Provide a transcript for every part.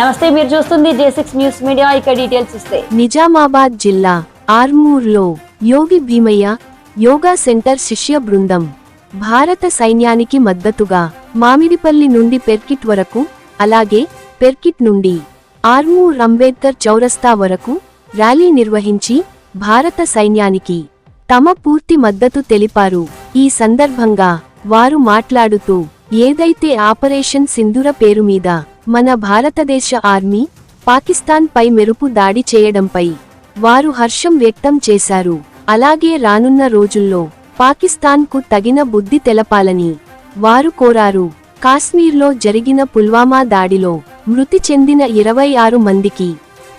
నమస్తే మీరు చూస్తుంది జే సిక్స్ న్యూస్ మీడియా ఇక డీటెయిల్స్ ఇస్తే నిజామాబాద్ జిల్లా ఆర్మూర్లో యోగి భీమయ్య యోగా సెంటర్ శిష్య బృందం భారత సైన్యానికి మద్దతుగా మామిడిపల్లి నుండి పెర్కిట్ వరకు అలాగే పెర్కిట్ నుండి ఆర్మూర్ అంబేద్కర్ చౌరస్తా వరకు ర్యాలీ నిర్వహించి భారత సైన్యానికి తమ పూర్తి మద్దతు తెలిపారు. ఈ సందర్భంగా వారు మాట్లాడుతూ ఏదైతే ఆపరేషన్ సింధుర పేరు మీద మన భారతదేశ ఆర్మీ పాకిస్తాన్ పై మెరుపు దాడి చేయడంపై వారు హర్షం వ్యక్తం చేశారు. అలాగే రానున్న రోజుల్లో పాకిస్తాన్కు తగిన బుద్ధి తెలపాలని వారు కోరారు. కాశ్మీర్లో జరిగిన పుల్వామా దాడిలో మృతి చెందిన ఇరవై ఆరు మందికి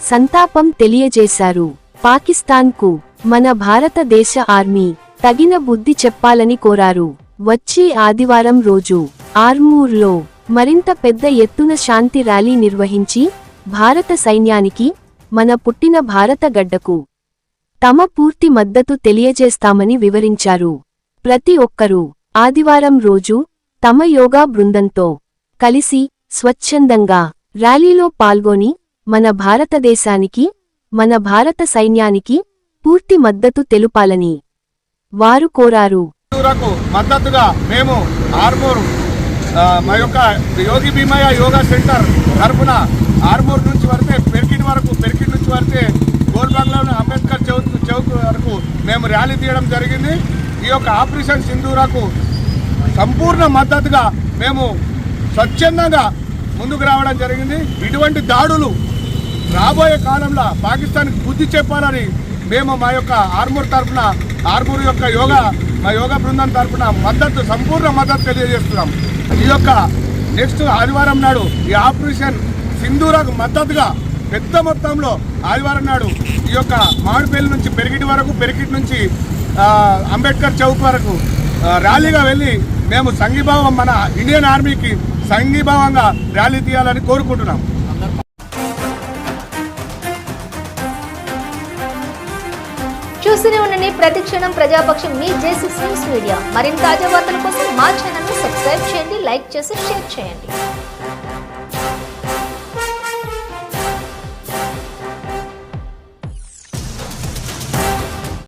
సంతాపం తెలియజేశారు. పాకిస్తాన్కు మన భారతదేశ ఆర్మీ తగిన బుద్ధి చెప్పాలని కోరారు. వచ్చే ఆదివారం రోజు ఆర్మూర్లో మరింత పెద్ద ఎత్తున శాంతి ర్యాలీ నిర్వహించి భారత సైన్యానికి మన పుట్టిన భారత గడ్డకు తమ పూర్తి మద్దతు తెలియజేస్తామని వివరించారు. ప్రతి ఒక్కరూ ఆదివారం రోజు తమ యోగా బృందంతో కలిసి స్వచ్ఛందంగా ర్యాలీలో పాల్గొని మన భారతదేశానికి మన భారత సైన్యానికి పూర్తి మద్దతు తెలుపాలని వారు కోరారు. మద్దతుగా మేము ఆర్మూరు మా యొక్క యోగి భీమయ్య యోగా సెంటర్ తరఫున ఆర్మూర్ నుంచి పడితే పెరికిట్ వరకు పెరికిట్ నుంచి పడితే గోల్బంగ్లోని అంబేద్కర్ చౌక్ చౌక్ వరకు మేము ర్యాలీ తీయడం జరిగింది. ఈ యొక్క ఆపరేషన్ సింధూరాకు సంపూర్ణ మద్దతుగా మేము స్వచ్ఛందంగా ముందుకు రావడం జరిగింది. ఇటువంటి దాడులు రాబోయే కాలంలో పాకిస్తాన్కి బుద్ధి చెప్పాలని మేము మా యొక్క ఆర్మూర్ తరఫున ఆర్మూర్ యొక్క యోగా మా యోగా బృందం తరఫున మద్దతు సంపూర్ణ మద్దతు తెలియజేస్తున్నాం. ఈ యొక్క నెక్స్ట్ ఆదివారం నాడు ఈ ఆపరేషన్ సింధూరకు మద్దతుగా పెద్ద మొత్తంలో ఆదివారం నాడు ఈ యొక్క మామిడిపల్లి నుంచి పెరిగిటి వరకు పెరిగిటి నుంచి అంబేద్కర్ చౌక్ వరకు ర్యాలీగా వెళ్ళి మేము సంఘీభావం మన ఇండియన్ ఆర్మీకి సంఘీభావంగా ర్యాలీ తీయాలని కోరుకుంటున్నాం. చూస్తూనే ఉండండి. ప్రతి క్షణం ప్రజాపక్షం మీ జేసిక్స్ న్యూస్ మీడియా. మరిన్ని తాజా వార్తల కోసం మా ఛానల్ సబ్స్క్రైబ్ చేయండి లైక్ చేసి షేర్ చేయండి.